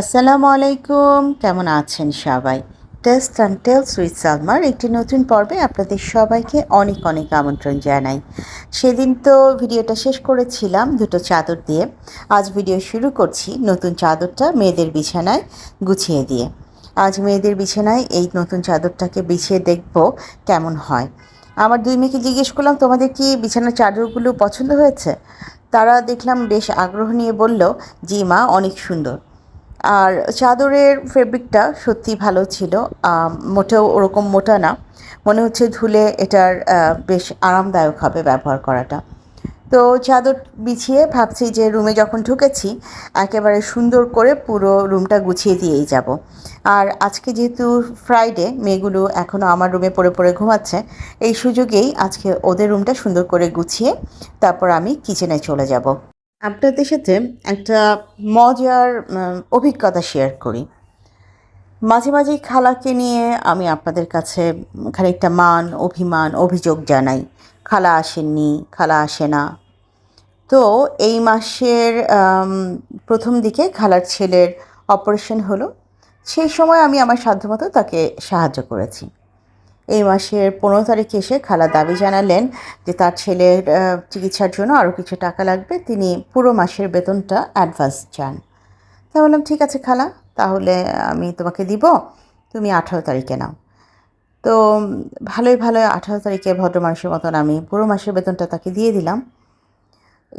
আসসালামু আলাইকুম কেমন আছেন সবাই? টেস্ট অ্যান্ড টেলস উইথ সালমার একটি নতুন পর্বে আপনাদের সবাইকে অনেক অনেক আমন্ত্রণ জানাই। সেদিন তো ভিডিওটা শেষ করেছিলাম দুটো চাদর দিয়ে। আজ ভিডিও শুরু করছি নতুন চাদরটা মেয়েদের বিছানায় গুছিয়ে দিয়ে। আজ মেয়েদের বিছানায় এই নতুন চাদরটাকে বিছিয়ে দেখব কেমন হয়। আমার দুই মেয়েকে জিজ্ঞেস করলাম, তোমাদের কি বিছানার চাদরগুলো পছন্দ হয়েছে? তারা দেখলাম বেশ আগ্রহ নিয়ে বলল, জি মা, অনেক সুন্দর। আর চাদরের ফেব্রিকটা সত্যি ভালো ছিল। মোটেও ওরকম মোটা না। মনে হচ্ছে ধুলে এটার বেশ আরামদায়ক হবে ব্যবহার করাটা। তো চাদর বিছিয়ে ভাবছি যে রুমে যখন ঢুকেছি, একেবারে সুন্দর করে পুরো রুমটা গুছিয়ে দিয়েই যাব। আর আজকে যেহেতু ফ্রাইডে মেয়েগুলো এখনও আমার রুমে পড়ে পড়ে ঘুমাচ্ছে, এই সুযোগেই আজকে ওদের রুমটা সুন্দর করে গুছিয়ে তারপর আমি কিচেনে চলে যাব। আপনাদের সাথে একটা মজার অভিজ্ঞতা শেয়ার করি। মাঝে মাঝেই খালাকে নিয়ে আমি আপনাদের কাছে খানিকটা মান, অভিমান, অভিযোগ জানাই। খালা আসেননি, খালা আসে না। তো এই মাসের প্রথম দিকে খালার ছেলের অপারেশন হলো। সেই সময় আমি আমার সাধ্যমতো তাকে সাহায্য করেছি। এই মাসের পনেরো তারিখে এসে খালা দাবি জানালেন যে তার ছেলের চিকিৎসার জন্য আরও কিছু টাকা লাগবে। তিনি পুরো মাসের বেতনটা অ্যাডভান্স চান। তা বললাম, ঠিক আছে খালা, তাহলে আমি তোমাকে দিব, তুমি আঠারো তারিখে নাও। তো ভালোই ভালোই আঠারো তারিখে ভদ্র মানুষের মতন আমি পুরো মাসের বেতনটা তাকে দিয়ে দিলাম।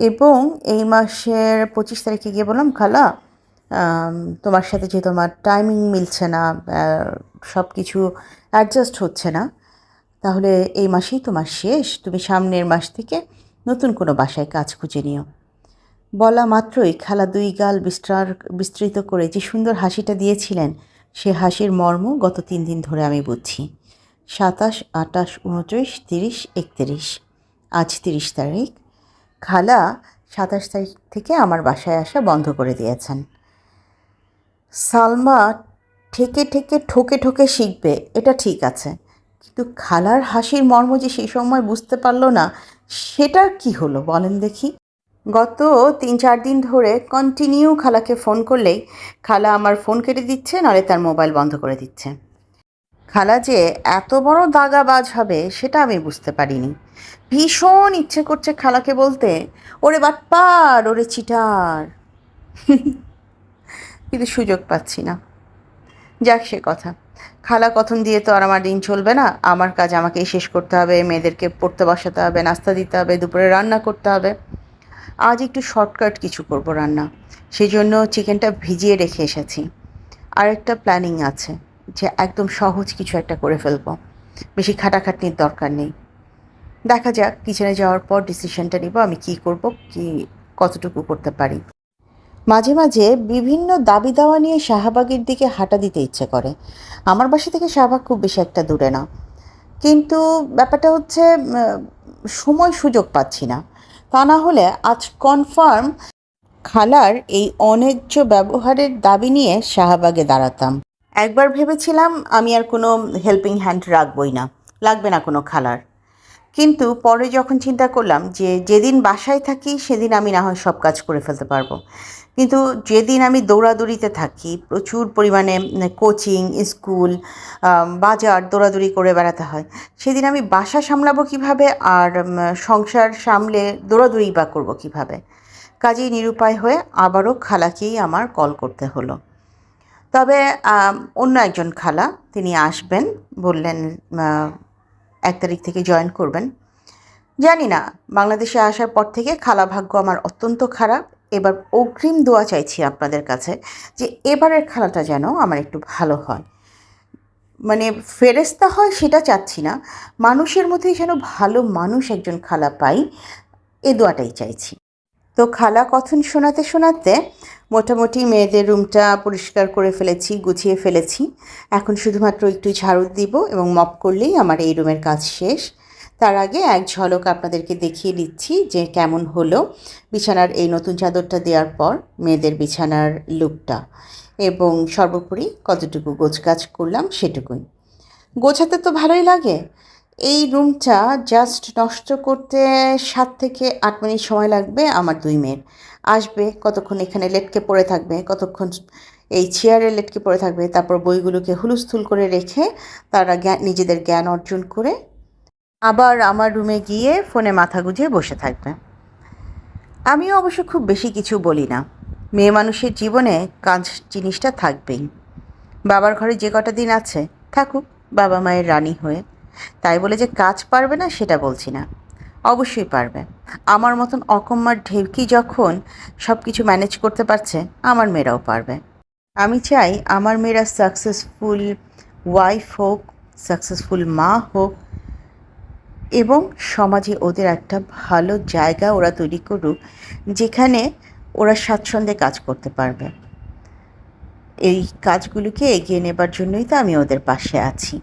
এবং এই মাসের পঁচিশ তারিখে গিয়ে বললাম, খালা তোমার সাথে যে তোমার টাইমিং মিলছে না সব কিছু অ্যাডজাস্ট হচ্ছে না, তাহলে এই মাসেই তোমার শেষ। তুমি সামনের মাস থেকে নতুন কোনো বাসায় কাজ খুঁজে নিও। বলা মাত্রই খালা দুই গাল বিস্তার, বিস্তৃত করে যে সুন্দর হাসিটা দিয়েছিলেন, সে হাসির মর্ম গত তিন দিন ধরে আমি বুঝছি। সাতাশ, আটাশ, উনত্রিশ, তিরিশ, একত্রিশ। আজ তিরিশ তারিখ। খালা সাতাশ তারিখ থেকে আমার বাসায় আসা বন্ধ করে দিয়েছেন। সালমা ঠেকে ঠেকে ঠোকে ঠোকে শিখবে, এটা ঠিক আছে। কিন্তু খালার হাসির মর্ম যে সেই সময় বুঝতে পারল না, সেটার কি হলো বলেন দেখি। গত তিন চার দিন ধরে কন্টিনিউ খালাকে ফোন করলেই খালা আমার ফোন কেটে দিচ্ছে নাহলে তার মোবাইল বন্ধ করে দিচ্ছে। খালা যে এত বড় দাগাবাজ হবে, সেটা আমি বুঝতে পারিনি। ভীষণ ইচ্ছে করছে খালাকে বলতে, ওরে বাটপার ওরে চিটার। কিন্তু সুযোগ পাচ্ছি না। যাক সে কথা। খালা কথন দিয়ে তো আর আমার দিন চলবে না। আমার কাজ আমাকেই শেষ করতে হবে, মেয়েদেরকে পড়তে বসাতে হবে, নাস্তা দিতে হবে, দুপুরে রান্না করতে হবে। আজ একটু শর্টকাট কিছু করব রান্না। সেই জন্য চিকেনটা ভিজিয়ে রেখে এসেছি। আর একটা প্ল্যানিং আছে যে একদম সহজ কিছু একটা করে ফেলব। বেশি খাটাখাটনির দরকার নেই। দেখা যাক কিচেনে যাওয়ার পর ডিসিশনটা নিব, আমি কি করব, কি কতটুকু করতে পারি। মাঝে মাঝে বিভিন্ন দাবি দাওয়া নিয়ে শাহবাগের দিকে হাঁটা দিতে ইচ্ছে করে। আমার বাসা থেকে শাহবাগ খুব বেশি একটা দূরে না। কিন্তু ব্যাপারটা হচ্ছে সময় সুযোগ পাচ্ছি না। তা না হলে আজ কনফার্ম খালার এই অন্যায্য ব্যবহারের দাবি নিয়ে শাহবাগে দাঁড়াতাম। একবার ভেবেছিলাম আমি আর কোনো হেল্পিং হ্যান্ড রাখবই না। লাগবে না কোনো খালার। কিন্তু পরে যখন চিন্তা করলাম যে যেদিন বাসায় থাকি, সেদিন আমি না হয় সব কাজ করে ফেলতে পারব। কিন্তু যেদিন আমি দৌড়াদৌড়িতে থাকি, প্রচুর পরিমাণে কোচিং স্কুল বাজার দৌড়াদৌড়ি করে বেড়াতে হয়, সেদিন আমি বাসা সামলাবো কীভাবে আর সংসার সামলে দৌড়াদৌড়ি বা করব কীভাবে? কাজেই নিরুপায় হয়ে আবারও খালাকেই আমার কল করতে হলো। তবে অন্য একজন খালা, তিনি আসবেন, বললেন এক তারিখ থেকে জয়েন করবেন। জানি না, বাংলাদেশে আসার পর থেকে খালা ভাগ্য আমার অত্যন্ত খারাপ। এবার অগ্রিম দোয়া চাইছি আপনাদের কাছে যে এবারের খালাটা যেন আমার একটু ভালো হয়। মানে ফেরেস্তা হয় সেটা চাচ্ছি না, মানুষের মধ্যেই যেন ভালো মানুষ একজন খালা পাই, এ দোয়াটাই চাইছি। তো খালা কথন শোনাতে শোনাতে মোটামুটি মেয়েদের রুমটা পরিষ্কার করে ফেলেছি, গুছিয়ে ফেলেছি। এখন শুধুমাত্র একটু ঝাড়ু দিব এবং মপ করলেই আমার এই রুমের কাজ শেষ। তার আগে এক ঝলক আপনাদেরকে দেখিয়ে দিচ্ছি যে কেমন হলো বিছানার এই নতুন চাদরটা দেওয়ার পর মেয়েদের বিছানার লুকটা। এবং সর্বোপরি কতটুকু গোছগাছ করলাম সেটুকুই। গোছাতে তো ভালোই লাগে। এই রুমটা জাস্ট নষ্ট করতে সাত থেকে আট মিনিট সময় লাগবে আমার দুই মেয়ের। আসবে, কতক্ষণ এখানে লেটকে পড়ে থাকবে, কতক্ষণ এই চেয়ারে লেটকে পড়ে থাকবে, তারপর বইগুলোকে হুলুস্থুল করে রেখে তারা জ্ঞান নিজেদের জ্ঞান অর্জন করে আবার আমার রুমে গিয়ে ফোনে মাথা গুঁজে বসে থাকবে। আমিও অবশ্য খুব বেশি কিছু বলি না। মেয়ে মানুষের জীবনে কাজ জিনিসটা থাকবেই। বাবার ঘরে যে কটা দিন আছে, থাকুক বাবা মায়ের রানী হয়ে। তাই বলে যে কাজ পারবে না সেটা বলছি না। অবশ্যই পারবে। আমার মতন অকম্মার ঢেউকি যখন সব কিছু ম্যানেজ করতে পারছে, আমার মেয়েরাও পারবে। আমি চাই আমার মেয়েরা সাকসেসফুল ওয়াইফ হোক সাকসেসফুল মা হোক এবং সমাজে ওদের একটা ভালো জায়গা ওরা তৈরি করুক, যেখানে ওরা স্বাচ্ছন্দ্যে কাজ করতে পারবে। এই কাজগুলোকে এগিয়ে নেবার জন্যই তো আমি ওদের পাশে আছি।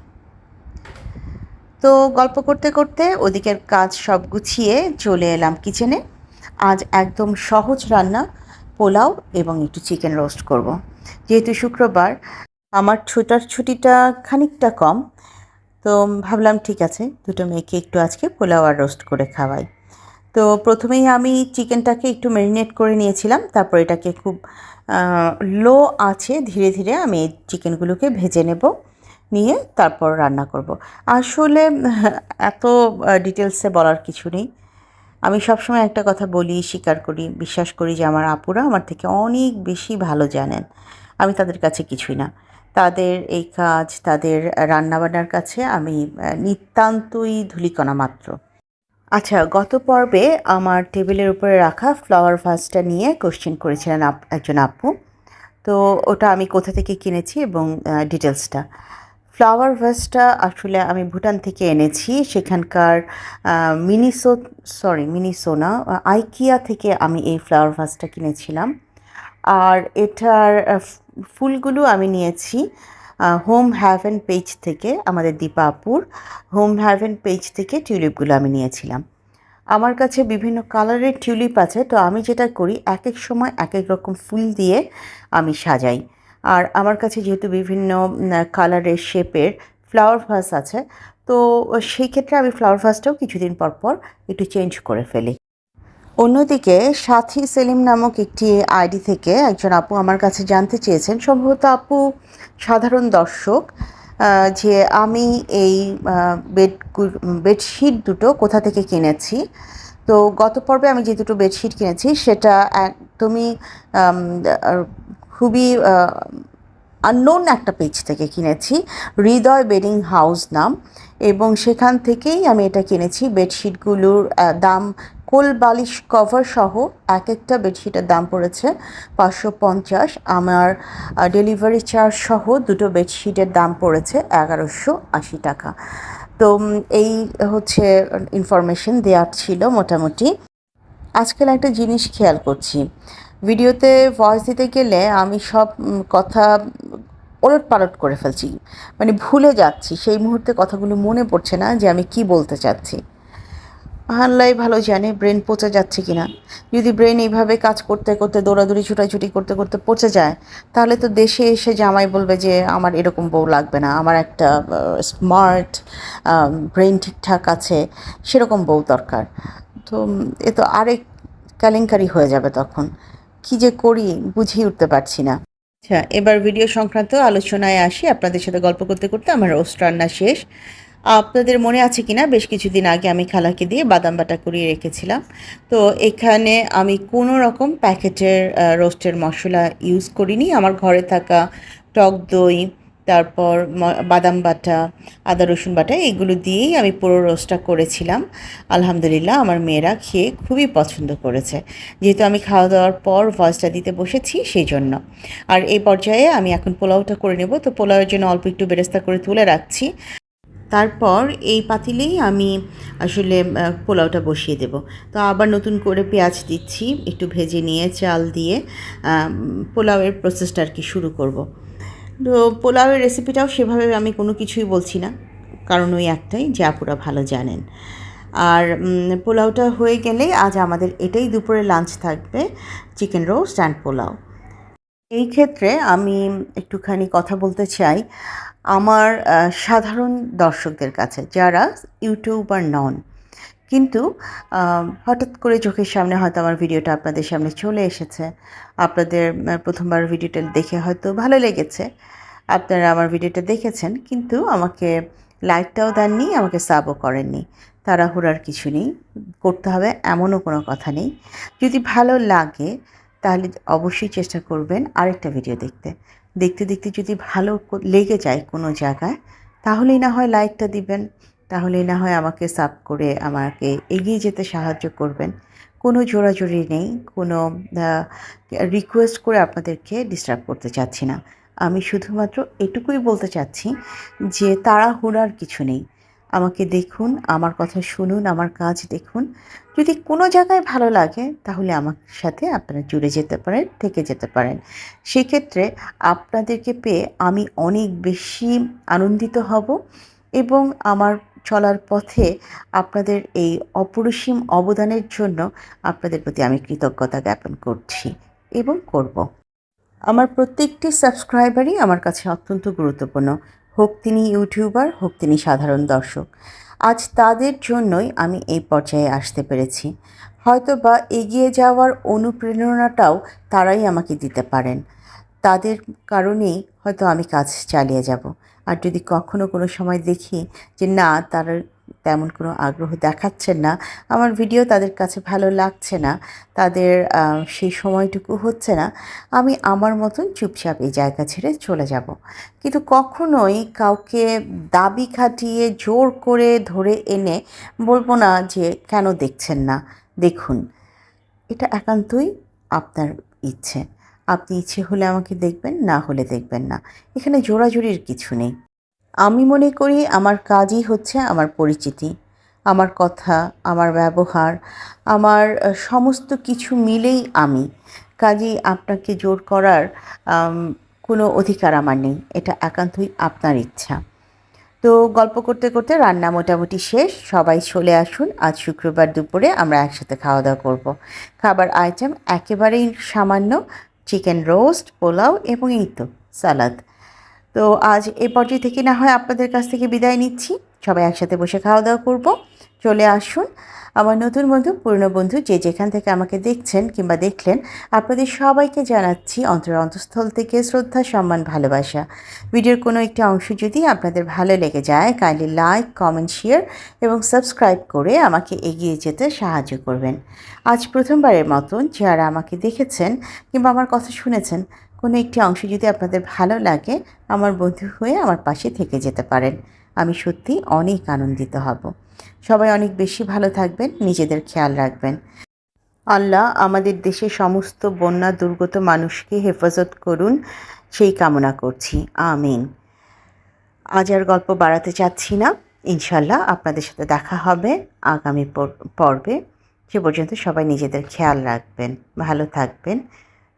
তো গল্প করতে করতে ওদিকের কাজ সব গুছিয়ে চলে এলাম কিচেনে। আজ একদম সহজ রান্না, পোলাও এবং একটু চিকেন রোস্ট করব। যেহেতু শুক্রবার, আমার ছোটার ছুটিটা খানিকটা কম, তো ভাবলাম ঠিক আছে, দুটো মেয়েকে একটু আজকে পোলাও আর রোস্ট করে খাওয়াই। তো প্রথমেই আমি চিকেনটাকে একটু ম্যারিনেট করে নিয়েছিলাম, তারপর এটাকে খুব লো আছে ধীরে ধীরে আমি চিকেনগুলোকে ভেজে নেব। নিয়ে তারপর রান্না করব। আসলে, এত ডিটেলসে বলার কিছু নেই। আমি সবসময় একটা কথা বলি, স্বীকার করি, বিশ্বাস করি যে আমার আপুরা আমার থেকে অনেক বেশি ভালো জানেন। আমি তাদের কাছে কিছুই না। তাদের এই কাজ, তাদের রান্নাবান্নার কাছে আমি নিতান্তই ধুলিকণা মাত্র। আচ্ছা গত পর্বে আমার টেবিলের উপরে রাখা ফ্লাওয়ার ভাসটা নিয়ে কোশ্চেন করেছিলেন একজন আপু। তো ওটা আমি কোথা থেকে কিনেছি এবং ডিটেলসটা ফ্লাওয়ার ভাসটা আসলে আমি ভুটান থেকে এনেছি। সেখানকার মিনিসো, সরি, মিনিসোনা, আইকিয়া থেকে আমি এই ফ্লাওয়ার ভাসটা কিনেছিলাম। আর এটার ফুলগুলো আমি নিয়েছি হোম হ্যাভেন পেজ থেকে, আমাদের দীপাপুর হোম হ্যাভেন পেজ থেকে টিউলিপগুলো আমি নিয়েছিলাম। আমার কাছে বিভিন্ন কালারের টিউলিপ আছে, তো আমি যেটা করি এক এক সময় এক এক রকম ফুল দিয়ে আমি সাজাই। আর আমার কাছে যেহেতু বিভিন্ন কালারের শেপের ফ্লাওয়ার ভাস আছে, তো সেই ক্ষেত্রে আমি ফ্লাওয়ার ভাসটাও কিছুদিন পর পর একটু চেঞ্জ করে ফেলি। অন্যদিকে সাথী সেলিম নামক একটি আইডি থেকে একজন আপু আমার কাছে জানতে চেয়েছেন। সম্ভবত আপু সাধারণ দর্শক যে আমি এই বেড বেডশিট দুটো কোথা থেকে কিনেছি। তো গত পর্বে আমি যে দুটো বেডশিট কিনেছি, সেটা একদমই খুবই আননোন একটা পেজ থেকে কিনেছি, হৃদয় বেডিং হাউস নাম। এবং সেখান থেকেই আমি এটা কিনেছি, বেডশিটগুলোর দাম, কোল বালিশ কভার সহ এক একটা বেডশিটের দাম পড়েছে পাঁচশো পঞ্চাশ। আমার ডেলিভারি চার্জ সহ দুটো বেডশিটের দাম পড়েছে এগারোশো আশি টাকা। তো এই হচ্ছে ইনফরমেশন দেওয়ার ছিল মোটামুটি। আজকাল একটা জিনিস খেয়াল করছি ভিডিওতে ভয়েস দিতে গেলে আমি সব কথা ওলট পালট করে ফেলছি। মানে ভুলে যাচ্ছি, সেই মুহূর্তে কথাগুলো মনে পড়ছে না যে আমি কি বলতে চাচ্ছি। আল্লাহ ভালো জানে ব্রেন পচে যাচ্ছে কিনা। যদি ব্রেন এইভাবে কাজ করতে করতে, দৌড়াদৌড়ি, ছুটাছুটি করতে করতে পচে যায়, তাহলে তো দেশে এসে জামাই বলবে যে আমার এরকম বউ লাগবে না। আমার একটা স্মার্ট ব্রেন ঠিকঠাক আছে, সেরকম বউ দরকার। তো এ তো আরেক কেলেঙ্কারি হয়ে যাবে তখন। কি যে করি বুঝিয়ে উঠতে পারছি না। আচ্ছা এবার ভিডিও সংক্রান্ত আলোচনায় আসি। আপনাদের সাথে গল্প করতে করতে আমার রোস্ট রান্না শেষ। আপনাদের মনে আছে কি না বেশ কিছুদিন আগে আমি খালাকে দিয়ে বাদাম বাটা করিয়ে রেখেছিলাম। তো এখানে আমি কোনো রকম প্যাকেটের রোস্টের মশলা ইউজ করিনি। আমার ঘরে থাকা টক দই তারপর বাদাম বাটা, আদা রসুন বাটা এগুলো দিয়েই আমি পুরো রোস্টটা করেছিলাম। আলহামদুলিল্লাহ আমার মেয়েরা খেয়ে খুবই পছন্দ করেছে। যেহেতু আমি খাওয়া দাওয়ার পর ভয়েসটা দিতে বসেছি সেই জন্য। আর এই পর্যায়ে আমি এখন পোলাওটা করে নেব। তো পোলাওয়ের জন্য অল্প একটু বেরেস্তা করে তুলে রাখছি। তারপর এই পাতিলেই আমি আসলে পোলাওটা বসিয়ে দেব। তো আবার নতুন করে পেঁয়াজ দিচ্ছি, একটু ভেজে নিয়ে চাল দিয়ে পোলাওয়ের প্রসেসটা আর কি শুরু করব। পোলাওয়ের রেসিপিটাও সেভাবে আমি কোনো কিছুই বলছি না। কারণ ওই একটাই যে আপুরা ভালো জানেন। আর পোলাওটা হয়ে গেলে আজ আমাদের এটাই দুপুরে লাঞ্চ থাকবে চিকেন রোস্ট অ্যান্ড পোলাও। এই ক্ষেত্রে আমি একটুখানি কথা বলতে চাই আমার সাধারণ দর্শকদের কাছে, যারা ইউটিউবার নন। কিন্তু হঠাৎ করে চোখের সামনে হয়তো আমার ভিডিওটা আপনাদের সামনে চলে এসেছে। আপনাদের প্রথমবার ভিডিওটা দেখে হয়তো ভালো লেগেছে। আপনারা আমার ভিডিওটা দেখেছেন, কিন্তু আমাকে লাইকটাও দেননি, আমাকে সাবও করেননি। তাড়াহুড়ার কিছু নেই, করতে হবে এমনও কোনো কথা নেই। যদি ভালো লাগে, তাহলে অবশ্যই চেষ্টা করবেন আরেকটা ভিডিও দেখতে। দেখতে দেখতে যদি ভালো লেগে যায় কোনো জায়গায়, তাহলেই না হয় লাইকটা দিবেন। তাহলেই না হয় আমাকে সাব করে আমাকে এগিয়ে যেতে সাহায্য করবেন। কোনো জোরাজোরি নেই, কোনো রিকোয়েস্ট করে আপনাদেরকে ডিস্টার্ব করতে চাচ্ছি না। আমি শুধুমাত্র এটুকুই বলতে চাচ্ছি যে তাড়াহুড়ার কিছু নেই। আমাকে দেখুন, আমার কথা শুনুন, আমার কাজ দেখুন। যদি কোনো জায়গায় ভালো লাগে, তাহলে আমার সাথে আপনারা জুড়ে যেতে পারেন, থেকে যেতে পারেন। সেক্ষেত্রে আপনাদেরকে পেয়ে আমি অনেক বেশি আনন্দিত হব এবং আমার চলার পথে আপনাদের এই অপরিসীম অবদানের জন্য আপনাদের প্রতি আমি কৃতজ্ঞতা জ্ঞাপন করছি এবং করব। আমার প্রত্যেকটি সাবস্ক্রাইবারই আমার কাছে অত্যন্ত গুরুত্বপূর্ণ। হোক তিনি ইউটিউবার, হোক তিনি সাধারণ দর্শক। আজ তাদের জন্যই আমি এই পর্যায়ে আসতে পেরেছি। হয়তো বা এগিয়ে যাওয়ার অনুপ্রেরণাটাও তারাই আমাকে দিতে পারেন। তাদের কারণেই হয়তো আমি কাজ চালিয়ে যাব। আর যদি কখনো কোনো সময় দেখি যে না, তারা তেমন কোনো আগ্রহ দেখাচ্ছেন না, আমার ভিডিও তাদের কাছে ভালো লাগছে না, তাদের সেই সময়টুকু হচ্ছে না, আমি আমার মতন চুপচাপ এই জায়গা ছেড়ে চলে যাব। কিন্তু কখনোই কাউকে দাবি খাটিয়ে জোর করে ধরে এনে বলব না যে কেন দেখছেন না, দেখুন। এটা একান্তই আপনার ইচ্ছে। আপনি ইচ্ছে হলে আমাকে দেখবেন, না হলে দেখবেন না। এখানে জোরাজুরির কিছু নেই। আমি মনে করি আমার কাজই হচ্ছে আমার পরিচিতি, আমার কথা, আমার ব্যবহার, আমার সমস্ত কিছু মিলেই আমি। কাজেই আপনাকে জোর করার কোনো অধিকার আমার নেই। এটা একান্তই আপনার ইচ্ছা। তো গল্প করতে করতে রান্না মোটামুটি শেষ। সবাই চলে আসুন। আজ শুক্রবার দুপুরে আমরা একসাথে খাওয়া দাওয়া করব। খাবার আইটেম একেবারেই সামান্য। চিকেন রোস্ট পোলাও এবং এই তো সালাদ। তো আজ এ পর্যায়ে থেকে না হয় আপনাদের কাছ থেকে বিদায় নিচ্ছি। সবাই একসাথে বসে খাওয়া দাওয়া করব। চলে আসুন। আমার নতুন বন্ধু, পুরনো বন্ধু যে যেখান থেকে আমাকে দেখছেন কিংবা দেখলেন, আপনাদের সবাইকে জানাচ্ছি অন্তর অন্তঃস্থল থেকে শ্রদ্ধা, সম্মান, ভালোবাসা। ভিডিওর কোনো একটি অংশ যদি আপনাদের ভালো লেগে যায়, কাইন্ডলি লাইক, কমেন্ট, শেয়ার এবং সাবস্ক্রাইব করে আমাকে এগিয়ে যেতে সাহায্য করবেন। আজ প্রথমবারের মতন যারা আমাকে দেখেছেন কিংবা আমার কথা শুনেছেন কোনো একটি অংশ যদি আপনাদের ভালো লাগে, আমার বন্ধু হয়ে আমার পাশে থেকে যেতে পারেন। আমি সত্যি অনেক আনন্দিত হব। সবাই অনেক বেশি ভালো থাকবেন, নিজেদের খেয়াল রাখবেন। আল্লাহ আমাদের দেশে সমস্ত বন্যা দুর্গত মানুষকে হেফাজত করুন, সেই কামনা করছি। আমিন। আজ আর গল্প বাড়াতে চাচ্ছি না। ইনশাল্লাহ আপনাদের সাথে দেখা হবে আগামী পর্বে। সে পর্যন্ত সবাই নিজেদের খেয়াল রাখবেন, ভালো থাকবেন।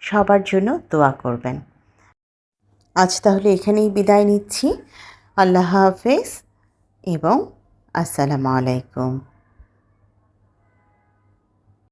সবার জন্য দোয়া করবেন। আজ তাহলে এখানেই বিদায় নিচ্ছি। আল্লাহ হাফেজ এবং আসসালামু আলাইকুম।